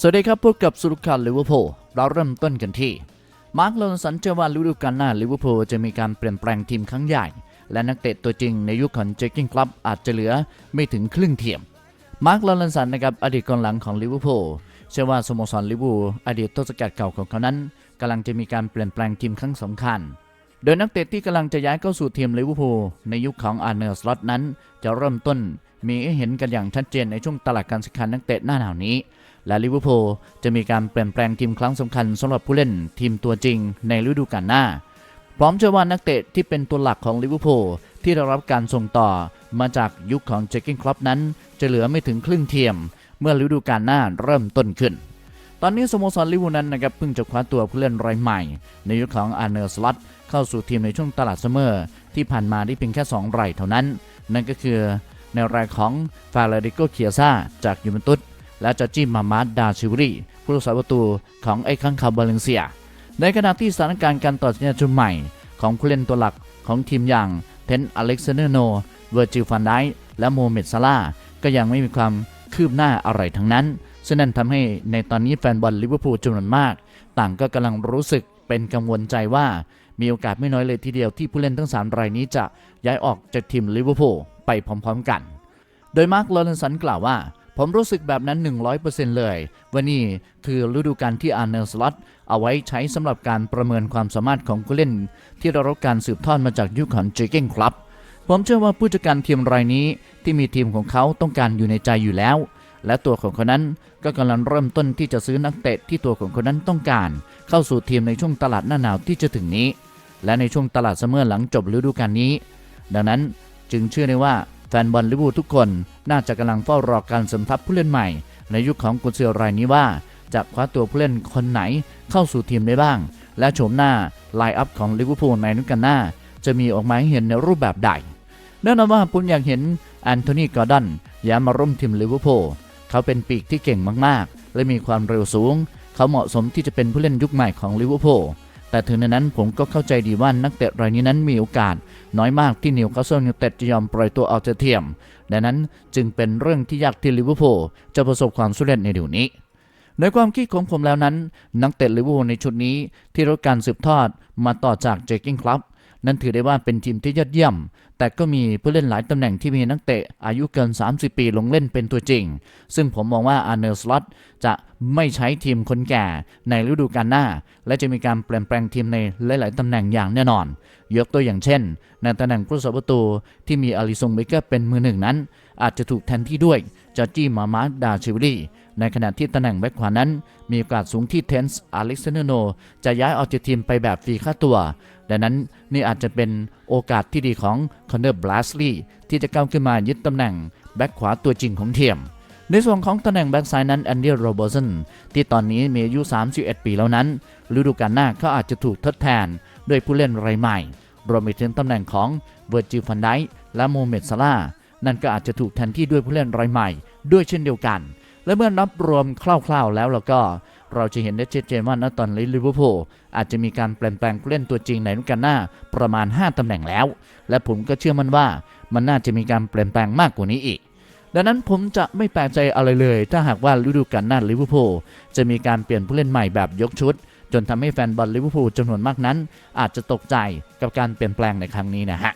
สวัสดีครับพบกับสุรุขันลิเวอร์พูลเราเริ่มต้นกันที่ มาร์คโลนสันเชื่อว่าฤดูกาลหน้าลิเวอร์พูลจะมีการเปลี่ยนแปลงทีมครั้งใหญ่ และนักเตะตัวจริงในยุคของเจคกิ้งคลับอาจจะเหลือไม่ถึงครึ่งเทียม มาร์คโลนสันนะครับอดีตกองหลังของลิเวอร์พูลเชื่อว่าสโมสรลิเวอร์พูลอดีตต้นสังกัดเก่าของเขานั้นกำลังจะมีการเปลี่ยนแปลงทีมครั้งสำคัญ โดยนักเตะที่กำลังจะย้ายเข้าสู่ทีมลิเวอร์พูลในยุคของอาร์เนอร์สล็อตนั้น จะเริ่มต้นมีให้เห็นกันอย่างชัดเจนในช่วงตลาดการซื้อขายนักเตะหน้าหนาวนี้ และลิเวอร์พูลจะมีการเปลี่ยนแปลงทีมครั้งสำคัญสำหรับผู้เล่นทีมตัวจริงในฤดูกาลหน้า พร้อมเชื่อว่านักเตะที่เป็นตัวหลักของลิเวอร์พูลที่ได้รับการส่งต่อมาจากยุคของเจคกิ้งคลับนั้น จะเหลือไม่ถึงครึ่งเทียม เมื่อฤดูกาลหน้าเริ่มต้นขึ้น ตอนนี้สโมสรลิเวอร์พูลนั้นนะครับเพิ่งจะคว้าตัวผู้เล่นรายใหม่ ในยุคของอาร์เนอร์สลอตเข้าสู่ทีมในช่วงตลาดซัมเมอร์ที่ผ่านมาได้เพียงแค่2รายเท่านั้น นั่นก็คือในรายของฟาเรดิโกเคียซาจากยูเวนตุส และจอร์จิมามาดดาชิวรีผู้รักษาประตูของไอ้ข้างคาบาเลนเซีย ในขณะที่สถานการณ์การต่อสัญญาชุดใหม่ ของผู้เล่นตัวหลักของทีมอย่างเทนอเล็กซานเดอร์โน เวอร์จิลฟันไดและโมเมดซาลาก็ยังไม่มีความคืบหน้าอะไรทั้งนั้น ซึ่งนั่นทำให้ในตอนนี้แฟนบอลลิเวอร์พูลจำนวนมาก ต่างก็กำลังรู้สึกเป็นกังวลใจว่ามีโอกาสไม่น้อยเลยทีเดียวที่ผู้เล่นทั้ง 3 รายนี้จะย้ายออกจากทีมลิเวอร์พูลไปพร้อมๆกัน โดยมาร์คลอเรนสันกล่าวว่า ผมรู้สึกแบบนั้น 100%เลยว่านี่คือฤดูกาลที่อาร์เนลสล็อตเอาไว้ใช้สำหรับการประเมินความสามารถของผู้เล่น ที่ได้รับการสืบทอดมาจากยุคของเจเก้งครับ ผมเชื่อว่าผู้จัดการทีมรายนี้ที่มีทีมของเขาต้องการอยู่ในใจอยู่แล้ว และตัวของเขานั้นก็กำลังเริ่มต้นที่จะซื้อนักเตะที่ตัวของเขานั้นต้องการ เข้าสู่ทีมในช่วงตลาดหน้าหนาวที่จะถึงนี้ และในช่วงตลาดซัมอหลังจบฤดูกาลนี้ ดังนั้นจึงเชื่อได้ว่า ฟนบอลลิเวอร์พูลทุกคนน่าจะกำลังเฝ้ารอการสมทับผู้เล่นใหม่ ในยุคของกุนเซียรายนี้ว่า จะคว้าตัวผู้เล่นคนไหนเข้าสู่ทีมได้บ้าง และโฉมหน้าไลน์อัพของลิเวอร์พูลในฤดูกาลหน้า จะมีออกมาให้เห็นในรูปแบบใดแน่นอนว่าผมอยากเห็นแอนโทนีกอร์ดอนย้ายมาร่วมทีมลิเวอร์พูลเขาเป็นปีกที่เก่งมากๆ และมีความเร็วสูง เขาเหมาะสมที่จะเป็นผู้เล่นยุคใหม่ของลิเวอร์พูล แต่ถึงในนั้นผมก็เข้าใจดีว่านักเตะรายนี้นั้นมีโอกาส น้อยมากที่นิวคาสเซิลยูไนเต็ดจะยอมปล่อยตัวออกจากทีมดังนั้นจึงเป็นเรื่องที่ยากที่ลิเวอร์พูลจะประสบความสำเร็จในเดี๋ยวนี้ในความคิดของผมแล้วนั้น นักเตะลิเวอร์พูลในชุดนี้ที่รับการสืบทอดมาต่อจากเจคกิ้งคลับ นั่นถือได้ว่าเป็นทีมที่ยอดเยี่ยม แต่ก็มีผู้เล่นหลายตำแหน่งที่มีนักเตะอายุเกิน 30 ปีลงเล่นเป็นตัวจริง ซึ่งผมมองว่าอาร์เนลสล็อตจะไม่ใช้ทีมคนแก่ในฤดูกาลหน้า และจะมีการเปลี่ยนแปลงทีมในหลาย ๆตำแหน่งอย่างแน่นอน ยกตัวอย่างเช่น ในตำแหน่งผู้รักษาประตูที่มีอาริซงเบเกอร์เป็นมือหนึ่งนั้น อาจจะถูกแทนที่ด้วยจอร์จี้มามาร์ดาชิวรีในขณะที่ตำแหน่งแบ็คขวานั้น มีโอกาสสูงที่เทนส์อเล็กซานเดอร์โน จะย้ายออกจากทีมไปแบบฟรีค่าตัว ดังนั้นนี่อาจจะเป็นโอกาสที่ดีของคอนเนอร์บลัสลีย์ที่จะก้าวขึ้นมายึดตำแหน่งแบ็คขวาตัวจริงของเทียม ในส่วนของตำแหน่งแบ็กซ้ายนั้นแอนดี้โรเบอร์สันที่ตอนนี้มีอายุ 31 ปีแล้วนั้นฤดูกาลหน้าเขาอาจจะถูกทดแทนด้วยผู้เล่นรายใหม่ รวมไปถึงตำแหน่งของเวอร์จิลฟันไดและโมเมดซาลานั่นก็อาจจะถูกแทนที่ด้วยผู้เล่นรายใหม่ ด้วยเช่นเดียวกัน และเมื่อนับรวมคร่าวๆแล้วแล้วก็ เราจะเห็นได้ชัดเจนว่าณตอนนี้ลิเวอร์พูลอาจจะมีการเปลี่ยนแปลงผู้เล่นตัวจริงในฤดูกาลหน้าประมาณ 5ตำแหน่งแล้ว และผมก็เชื่อมั่นว่ามันน่าจะมีการเปลี่ยนแปลงมากกว่านี้อีก ดังนั้นผมจะไม่แปลกใจอะไรเลย ถ้าหากว่าฤดูกาลหน้าลิเวอร์พูลจะมีการเปลี่ยนผู้เล่นใหม่แบบยกชุด จนทำให้แฟนบอลลิเวอร์พูลจำนวนมากนั้น อาจจะตกใจกับการเปลี่ยนแปลงในครั้งนี้นะฮะ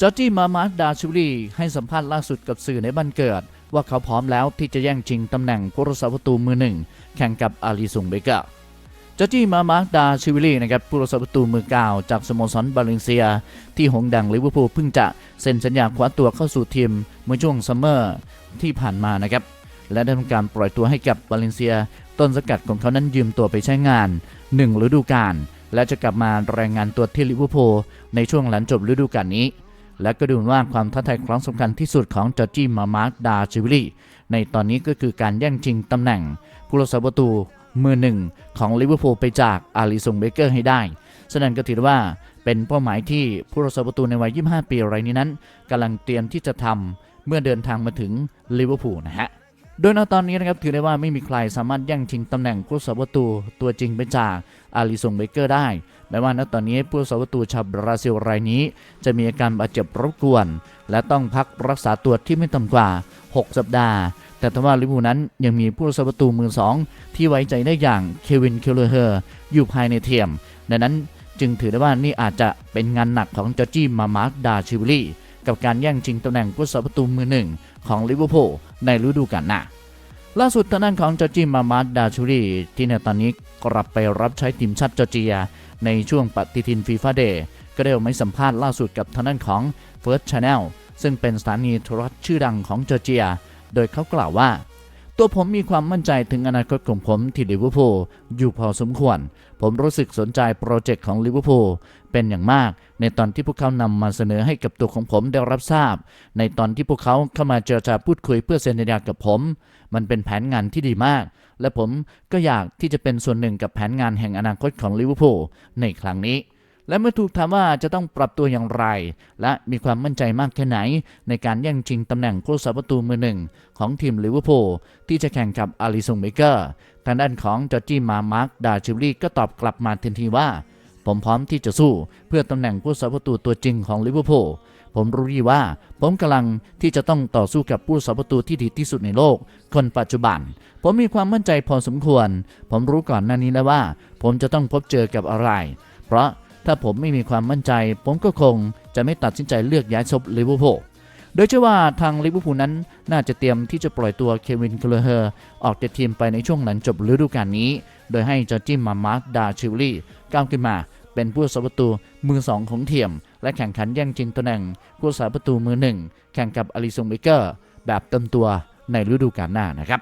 จอร์จี้มามาร์ดาชิวรีให้สัมภาษณ์ล่าสุดกับสื่อในบ้านเกิด ว่าเขาพร้อมแล้วที่จะแย่งชิงตำแหน่งผู้รักษาประตูมือหนึ่งแข่งกับอาลีซุงเบกอร์จอจี้มามาร์ดาชิวิลีนะครับผู้รักษาประตูมือเก่าจากสโมสรบาเลนเซีย ที่หงดังลิเวอร์พูลเพิ่งจะเซ็นสัญญาคว้าตัวเข้าสู่ทีมเมื่อช่วงซัมเมอร์ที่ผ่านมานะครับและได้ทำการปล่อยตัวให้กับบาเลนเซีย ต้นสกัดของเขานั้นยืมตัวไปใช้งาน 1 ฤดูกาลและจะกลับมารายงานตัวที่ลิเวอร์พูลในช่วงหลังจบฤดูกาลนี้ และก็ดูว่าความท้าทายครั้งสำคัญที่สุดของจอร์จีมามาร์กดาชิวิลีในตอนนี้ก็คือการแย่งชิงตำแหน่งผู้รักษาประตูมือหนึ่งของลิเวอร์พูลไปจากอาริสงเบเกอร์ให้ได้ฉะนั้นก็ถือว่าเป็นเป้าหมายที่ผู้รักษาประตูในวัย 25 ปีรายนี้นั้นกำลังเตรียมที่จะทำเมื่อเดินทางมาถึงลิเวอร์พูลนะฮะ โดยณตอนนี้นะครับถือได้ว่าไม่มีใครสามารถแย่งชิงตำแหน่งผู้สาประตูตัวจริงไปจากอาริซงเบเกอร์ได้แม้ว่าณตอนนี้ผู้สาประตูชาวบราซิลรายนี้ จะมีอาการบาดเจ็บรบกวน และต้องพักรักษาตัวที่ไม่ต่ำกว่า 6 สัปดาห์ แต่ทว่าลิเวอร์พูนั้นยังมีผู้สาประตูมือสองที่ไว้ใจได้อย่างเควินเคลเลอร์อยู่ภายในเทียมดังนั้นจึงถือได้ว่านี่อาจจะเป็นงานหนักของจอร์จี้มามาร์กดาชิวลี กับการแย่งชิงตำแหน่งผู้สาประตูมือหนึ่งของลิเวอร์พูลในฤดูกาลหน้าล่าสุดทางด้านของจอร์จิมามาดดาชูรีที่ในตอนนี้กลับไปรับใช้ทีมชาติจอร์เจีย ในช่วงปฏิทินฟีฟาเดย์ก็ได้ออกมาสัมภาษณ์ล่าสุดกับทางด้านของ First Channel ซึ่งเป็นสถานีโทรทัศน์ชื่อดังของจอร์เจีย โดยเขากล่าวว่า ตัวผมมีความมั่นใจถึงอนาคตของผมที่ลิเวอร์พูลอยู่พอสมควร ผมรู้สึกสนใจโปรเจกต์ของลิเวอร์พูลเป็นอย่างมาก ในตอนที่พวกเขานำมาเสนอให้กับตัวของผมได้รับทราบ ในตอนที่พวกเขาเข้ามาเจรจาพูดคุยเพื่อเซ็นสัญญากับผม มันเป็นแผนงานที่ดีมาก และผมก็อยากที่จะเป็นส่วนหนึ่งกับแผนงานแห่งอนาคตของลิเวอร์พูลในครั้งนี้ และเมื่อถูกถามว่าจะต้องปรับตัวอย่างไร และมีความมั่นใจมากแค่ไหน ในการแย่งชิงตำแหน่งผู้สาประตูมือหนึ่งของทีมลิเวอร์พูลที่จะแข่งกับอาริซงเบเกอร์ทางด้านของจอร์จี้มามาร์กดาชิลลี่ก็ตอบกลับมาทันทีว่า ผมพร้อมที่จะสู้เพื่อตำแหน่งผู้สาประตูตัวจริงของลิเวอร์พูลผมรู้ดีว่า ผมกำลังที่จะต้องต่อสู้กับผู้สาประตูที่ดีที่สุดในโลก คนปัจจุบัน ผมมีความมั่นใจพอสมควร ผมรู้ก่อนหน้านี้แล้วว่า ผมจะต้องพบเจอกับอะไร เพราะ ถ้าผมไม่มีความมั่นใจ ผมก็คงจะไม่ตัดสินใจเลือกย้ายซบลิเวอร์พูลโดยเชื่อว่าทางลิเวอร์พูลนั้นน่าจะเตรียมที่จะปล่อยตัวเควินเคลเฮอร์ออกจากทีมไปในช่วงหลังจบฤดูกาลนี้ โดยให้จอร์จิมมามาร์กดาชิลลี่ก้าวขึ้นมา เป็นผู้สาประตูมือสองของเทียม และแข่งขันแย่งชิงตำแหน่งผู้สาประตูมือหนึ่งแข่งกับอลิซงเบเกอร์แบบเต็มตัวในฤดูกาลหน้านะครับ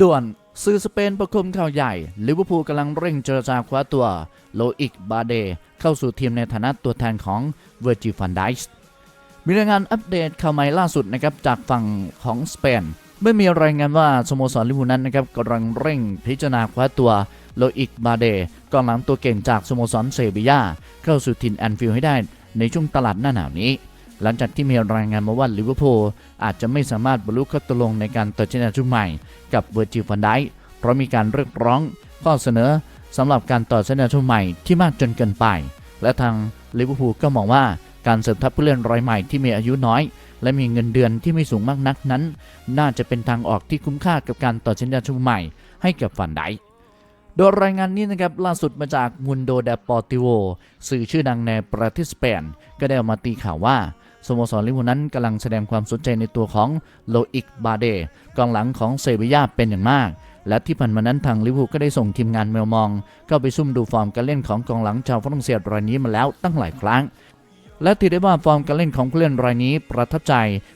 ด่วน สื่อสเปนประคมข่าวใหญ่ ลิเวอร์พูลกำลังเร่งเจรจาคว้าตัวโลอิกบาเดเข้าสู่ทีมในฐานะตัวแทนของเวอร์จิฟันไดส์มีรายงานอัปเดตข่าวใหม่ล่าสุดนะครับจากฝั่งของสเปนเมื่อมีรายงานว่าสโมสรลิเวอร์พูลนั้นนะครับกำลังเร่งพิจารณาคว้าตัวโลอิกบาเดกองหลังตัวเก่งจากสโมสรเซบียาเข้าสู่ทีมแอนฟิลด์ให้ได้ในช่วงตลาดหน้าหนาวนี้ หลังจากที่มีรายงานมาว่าลิเวอร์พูลอาจจะไม่สามารถบรรลุข้อตกลงในการตัดสินใจชุดใหม่กับเวอร์จิฟันไดเพราะมีการเรียกร้องข้อเสนอสำหรับการต่อสัญญาชุดใหม่ที่มากจนเกินไป และทางลิเวอร์พูลก็มองว่าการเสริมทัพผู้เล่นรายใหม่ที่มีอายุน้อย และมีเงินเดือนที่ไม่สูงมากนักนั้น น่าจะเป็นทางออกที่คุ้มค่ากับการต่อสัญญาชุดใหม่ให้กับฟันไดโดยรายงานนี้นะครับล่าสุดมาจากมุนโดเดปอร์ติโวสื่อชื่อดังในประเทศสเปนก็ได้ออกมาตีข่าวว่า สโมสรลิเวอร์พูลนั้นกำลังแสดงความสนใจในตัวของโลอิกบาเดกองหลังของเซบียาเป็นอย่างมาก และที่ผ่านมานั้นทางลิเวอร์พูลก็ได้ส่งทีมงานแมวมอง เข้าไปซุ่มดูฟอร์มการเล่นของกองหลังชาวฝรั่งเศสรายนี้มาแล้วตั้งหลายครั้งและถือได้ว่าฟอร์มการเล่นของผู้เล่นรายนี้ประทับใจ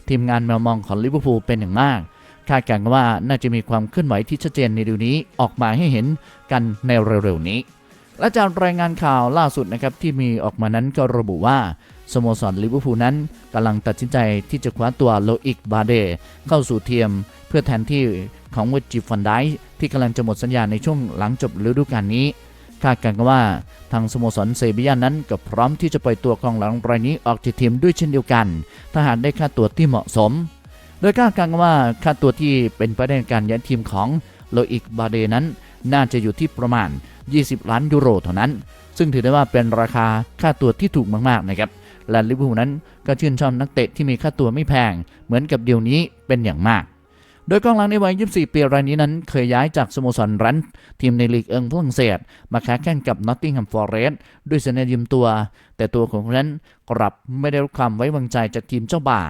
ทีมงานแมวมองของลิเวอร์พูลเป็นอย่างมาก คาดการณ์ว่าน่าจะมีความเคลื่อนไหวที่ชัดเจนในเดือนนี้ออกมาให้เห็นกันในเร็วๆนี้ และจากรายงานข่าวล่าสุดนะครับที่มีออกมานั้นก็ระบุว่า สโมสรลิเวอร์พูลนั้นกำลังตัดสินใจที่จะคว้าตัวโลอิกบาเดเข้าสู่ทีมเพื่อแทนที่ของเวจิฟันไดที่กำลังจะหมดสัญญาในช่วงหลังจบฤดูกาลนี้คาดการณ์กันว่าทางสโมสรเซบียานั้นก็พร้อมที่จะปล่อยตัวกองหลังรายนี้ออกจากทีมด้วยเช่นเดียวกัน ถ้าหากได้ค่าตัวที่เหมาะสม โดยคาดการณ์กันว่าค่าตัวที่เป็นไปได้ในการย้ายทีมของโลอิกบาเดนั้น น่าจะอยู่ที่ประมาณ 20 ล้านยูโรเท่านั้น ซึ่งถือได้ว่าเป็นราคาค่าตัวที่ถูกมากๆนะครับ และลิเวอร์พูลนั้นก็ชื่นชอบนักเตะที่มีค่าตัวไม่แพง เหมือนกับเดี๋ยวนี้เป็นอย่างมาก โดยกองหลังในวัย 24 ปีรายนี้นั้น เคยย้ายจากสโมสรรันทีมในลีกเอิงฝรั่งเศส มาค้าแข่งกับนอตติงแฮมฟอร์เรสต์ด้วยสัญญายืมตัว แต่ตัวของนั้นกลับไม่ได้รับความไว้วางใจจากทีมเจ้าบ่า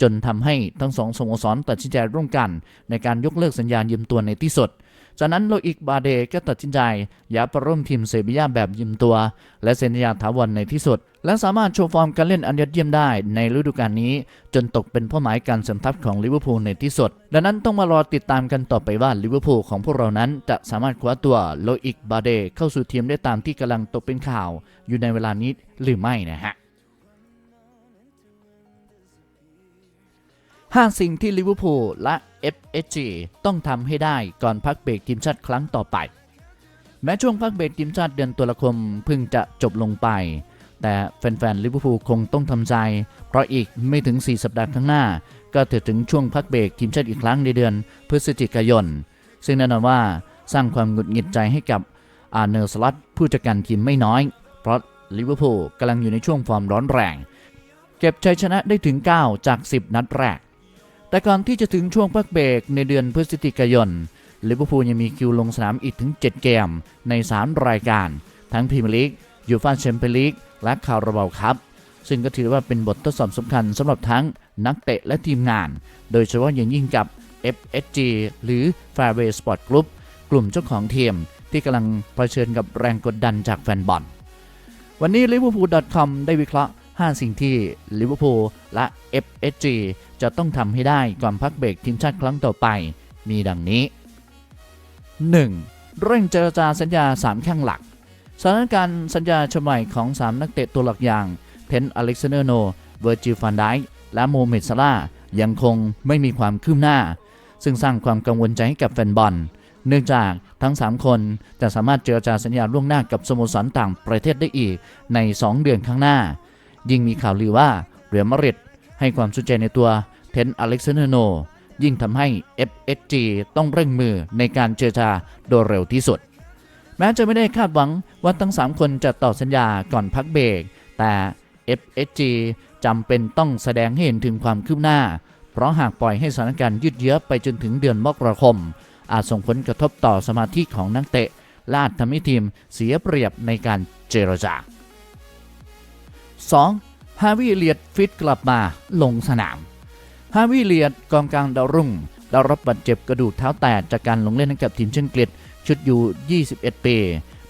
จนทำให้ทั้งสองสโมสรตัดสินใจร่วมกัน ในการยกเลิกสัญญายืมตัวในที่สุดจากนั้นโลอิกบาเดก็ตัดสินใจย้ายไปร่วมทีมเซบียาแบบยืมตัว และเซ็นสัญญาถาวรในที่สุด และสามารถโชว์ฟอร์มการเล่นอันยอดเยี่ยมได้ในฤดูกาลนี้ จนตกเป็นเป้าหมายการสริมทัพของลิเวอร์พูลในที่สุด ดังนั้นต้องมารอติดตามกันต่อไปว่าลิเวอร์พูลของพวกเรานั้นจะสามารถคว้าตัวโลอิกบาเดเข้าสู่ทีมได้ตามที่กำลังตกเป็นข่าว อยู่ในเวลานี้หรือไม่นะฮะห้าสิ่งที่ลิเวอร์พูลและ FSG ต้องทำให้ได้ก่อนพักเบรกทีมชาติครั้งต่อไป แม้ช่วงพักเบรกทีมชาติเดือนตุลาคมเพิ่งจะจบลงไป แต่แฟนๆลิเวอร์พูลคงต้องทำใจ เพราะอีกไม่ถึง 4 สัปดาห์ข้างหน้า ก็จะถึงช่วงพักเบรกทีมชาติอีกครั้งในเดือนพฤศจิกายน ซึ่งแน่นอนว่าสร้างความหงุดหงิดใจให้กับอาเนอร์สลัตผู้จัดการทีมไม่น้อย เพราะ ลิเวอร์พูลกำลังอยู่ในช่วงฟอร์มร้อนแรง เก็บชัยชนะได้ถึง 9 จาก 10 นัดแรก แต่ก่อนที่จะถึงช่วงพักเบรกในเดือนพฤศจิกายนลิเวอร์พูลยังมีคิวลงสนามอีกถึง 7 เกม ใน 3 รายการ ทั้งพรีเมียร์ลีกยูฟ่าแชมเปี้ยนลีกและคาราบาวคัพซึ่งก็ถือว่าเป็นบททดสอบสำคัญสำหรับทั้งนักเตะและทีมงาน โดยเฉพาะอย่างยิ่งกับ FSG หรือ Fairway Sport Group กลุ่มเจ้าของทีมที่กำลังเผชิญกับแรงกดดันจากแฟนบอล วันนี้ liverpool.com ได้วิเคราะห์ 5 สิ่งที่ลิเวอร์พูลและ FSG จะต้องทำให้ได้ก่อนพักเบรกทีมชาติครั้งต่อไป มีดังนี้ 1. เร่งเจรจาสัญญา 3 แข้งหลักสถานการณ์สัญญาฉบับของ 3 นักเตะตัวหลักอย่าง เทนอเล็กซานเดอร์โน เวอร์จิลฟันไดและโมเมดซาร่ายังคงไม่มีความคืบหน้า ซึ่งสร้างความกังวลใจให้กับแฟนบอล เนื่องจากทั้ง 3 คนจะสามารถเจรจาสัญญาล่วงหน้ากับสโมสรต่างประเทศได้อีกใน 2 เดือนข้างหน้า ยิ่งมีข่าวลือว่าเรอัลมาริดให้ความสนใจในตัวเทนอเล็กซานเดอร์โน ยิ่งทำให้ FSG ต้องเร่งมือในการเจรจาโดยเร็วที่สุด แม้จะไม่ได้คาดหวังว่าทั้ง 3 คนจะต่อสัญญาก่อนพักเบรกแต่ FSG จำเป็นต้องแสดงให้เห็นถึงความคืบหน้า เพราะหากปล่อยให้สถานการณ์ยืดเยื้อไปจนถึงเดือนมกราคม อาจส่งผลกระทบต่อสมาธิของนักเตะลาจทำให้ทีมเสียเปรียบในการเจรจา 2. ฮาวิเลียดฟิตกลับมาลงสนาม ฮาวิเลียดกองกลางดาวรุ่งได้รับบาดเจ็บกระดูกเท้าแตกจากการลงเล่นให้กับทีมเชนกฤษชุดอยู่ 21 ปี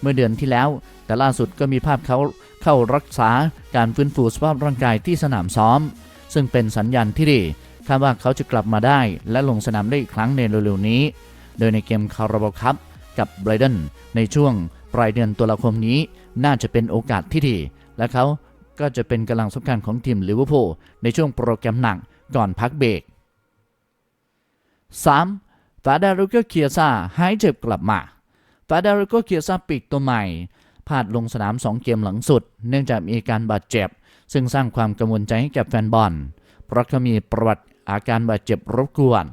เมื่อเดือนที่แล้ว แต่ล่าสุดก็มีภาพเขาเข้ารักษาการฟื้นฟูสภาพร่างกายที่สนามซ้อม ซึ่งเป็นสัญญาณที่ดีคาดว่าเขาจะกลับมาได้และลงสนามได้อีกครั้งในเร็วๆนี้ โดยในเกมคาราบาลคัพกับไบรตันในช่วงปลายเดือนตุลาคมนี้ น่าจะเป็นโอกาสที่ดี และเขาก็จะเป็นกำลังสำคัญของทีมลิเวอร์พูลในช่วงโปรแกรมหนักก่อนพักเบรก 3. ฟาดารุโกเคียซาหายเจ็บกลับมาฟาดารุโกเคียซาปีกตัวใหม่พลาดลงสนาม 2 เกมหลังสุด เนื่องจากมีการบาดเจ็บ ซึ่งสร้างความกังวลใจให้กับแฟนบอล เพราะเขามีประวัติอาการบาดเจ็บรบกวน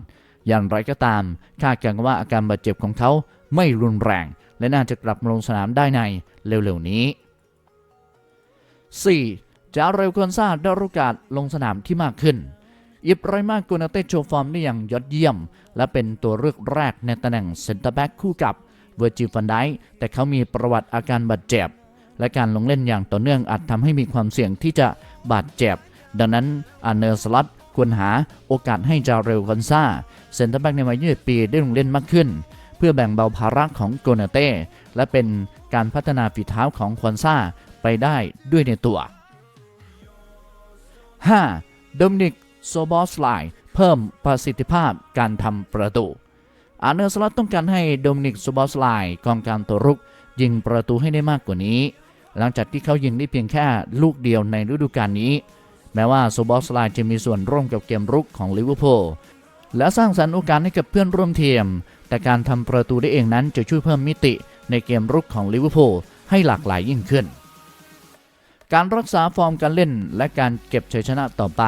อย่างไรก็ตาม คาดการณ์ว่าอาการบาดเจ็บของเขาไม่รุนแรง และน่าจะกลับมาลงสนามได้ในเร็วๆนี้ 4. จาเรลคอนซาได้โอกาสลงสนามที่มากขึ้น อิบไรมาโกนาเตโชว์ฟอร์มได้อย่างยอดเยี่ยม และเป็นตัวเลือกแรกในตำแหน่งเซนเตอร์แบ็กคู่กับเวอร์จิฟันไดแต่เขามีประวัติอาการบาดเจ็บ และการลงเล่นอย่างต่อเนื่องอาจทำให้มีความเสี่ยงที่จะบาดเจ็บ ดังนั้นอาเนอร์สลัต ควรหาโอกาสให้จาเรลคอนซาเซนเตอร์แบ็กในวัย21ปีได้ลงเล่นมากขึ้น เพื่อแบ่งเบาภาระของโกนาเต้และเป็นการพัฒนาฝีเท้าของคอนซาไปได้ด้วยในตัว 5. โดมินิกโซบอสไลเพิ่มประสิทธิภาพการทำประตูอาร์เนอร์สลัตต้องการให้โดมินิกโซบอสไลกองกางตัวรุก ยิงประตูให้ได้มากกว่านี้ หลังจากที่เขายิงได้เพียงแค่ลูกเดียวในฤดูกาลนี้ แม้ว่าโซบอสไลจะมีส่วนร่วมกับเกมรุกของลิเวอร์พูลและสร้างสรรค์โอกาสให้กับเพื่อนร่วมทีม แต่การทำประตูได้เองนั้นจะช่วยเพิ่มมิติในเกมรุกของลิเวอร์พูลให้หลากหลายยิ่งขึ้น การรักษาฟอร์มการเล่นและการเก็บชัยชนะต่อไป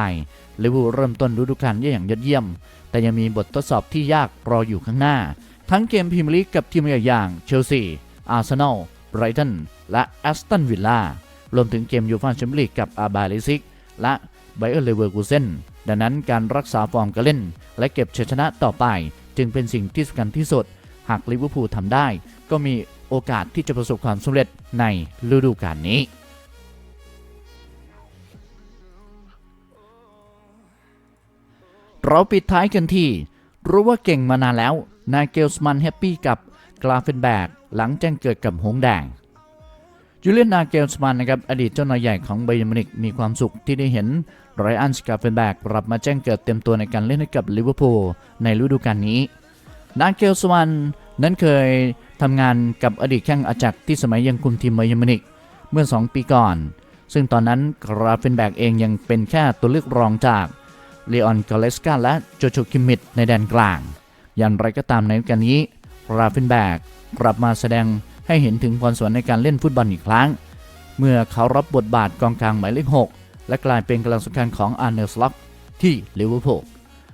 ลิเวอร์พูลเริ่มต้นฤดูกาลได้อย่างยอดเยี่ยม แต่ยังมีบททดสอบที่ยากรออยู่ข้างหน้า ทั้งเกมพรีเมียร์ลีกกับทีมใหญ่อย่างเชลซี อาร์เซนอล ไบรตัน และแอสตันวิลล่ารวมถึงเกมยูฟ่าแชมเปี้ยนลีกกับอาบาเลซิก และไบเออร์เลเวอร์กูเซนดังนั้นการรักษาฟอร์มการเล่น และเก็บชัยชนะต่อไป จึงเป็นสิ่งที่สำคัญที่สุด หากลิเวอร์พูลทำได้ ก็มีโอกาสที่จะประสบความสำเร็จในฤดูกาลนี้เราปิดท้ายกันที่ รู้ว่าเก่งมานานแล้ว นายเกลสมันแฮปปี้กับกลาเฟนแบกหลังแจ้งเกิดกับหงแดง จูเลียนนาเกลสมันนะครับอดีตเจ้านายใหญ่ของไบย์มินิกมีความสุขที่ได้เห็นไรอันสกาเฟนแบกกลับมาแจ้งเกิดเต็มตัวในการเล่นให้กับลิเวอร์พูลในฤดูกาลนี้ นาเกลสมันนั้นเคยทำงานกับอดีตแข้งอาจักที่สมัยยังคุมทีมไบย์มินิกเมื่อ 2 ปีก่อน ซึ่งตอนนั้นกราเฟนแบกเองยังเป็นแค่ตัวเลือกรองจากเลออนกาเลสกาและโจโจคิมมิดในแดนกลาง อย่างไรก็ตามในการนี้ราเฟนแบกกลับมาแสดง ให้เห็นถึงพรสวรรค์ในการเล่นฟุตบอลอีกครั้ง เมื่อเขารับบทบาทกองกลางหมายเลข 6 และกลายเป็นกำลังสำคัญของอาร์เนลสล็อกที่ลิเวอร์พูล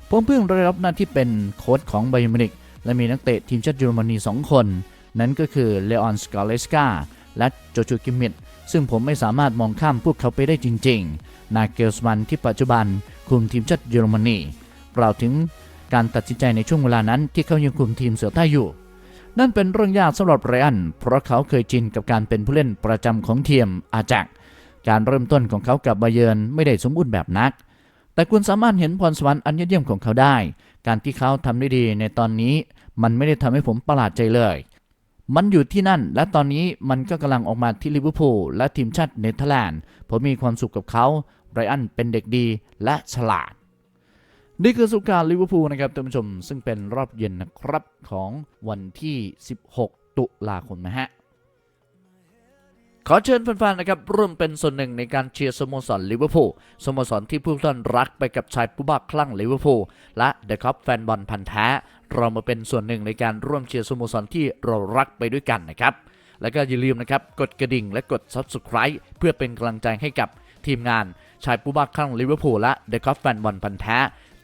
ผมเพิ่งได้รับหน้าที่เป็นโค้ชของไบมินิกและมีนักเตะทีมชาติเยอรมนี 2 คน นั่นก็คือเลออนสกาเลสกาและโจจูกิมมิดซึ่งผมไม่สามารถมองข้ามพวกเขาไปได้จริง ๆ นาเกลสมันที่ปัจจุบันคุมทีมชาติเยอรมนีกล่าวถึงการตัดสินใจในช่วงเวลานั้นที่เขายังคุมทีมเสือใต้อยู่ นั่นเป็นเรื่องยากสำหรับไรอัน เพราะเขาเคยชินกับการเป็นผู้เล่นประจำของทีมอาจักการเริ่มต้นของเขากับบาเยิร์นไม่ได้สมบูรณ์แบบนัก แต่คุณสามารถเห็นพรสวรรค์อันยอดเยี่ยมของเขาได้ การที่เขาทำได้ดีในตอนนี้ มันไม่ได้ทำให้ผมประหลาดใจเลย มันอยู่ที่นั่น และตอนนี้มันก็กำลังออกมาที่ลิเวอร์พูลและทีมชาติเนเธอร์แลนด์ ผมมีความสุขกับเขาไรอันเป็นเด็กดีและฉลาด นี่คือสุขการลิเวอร์พูลนะครับท่านผู้ชมซึ่งเป็นรอบเย็นนะครับของวันที่ 16 ตุลาคมนะฮะ ขอเชิญแฟนๆนะครับร่วมเป็นส่วนหนึ่งในการเชียร์สโมสรลิเวอร์พูลสโมสรที่ผู้ท่านรักไปกับชายผู้บ้าคลั่งลิเวอร์พูลและเดอะคัพแฟนบอลพันธ์แท้ เรามาเป็นส่วนหนึ่งในการร่วมเชียร์สโมสรที่เรารักไปด้วยกันนะครับแล้วก็อย่าลืมนะครับกดกระดิ่งและกด Subscribe เพื่อเป็นกำลังใจให้กับทีมงานชายผู้บ้าคลั่งลิเวอร์พูลและเดอะคัพแฟนบอลพันธ์แท้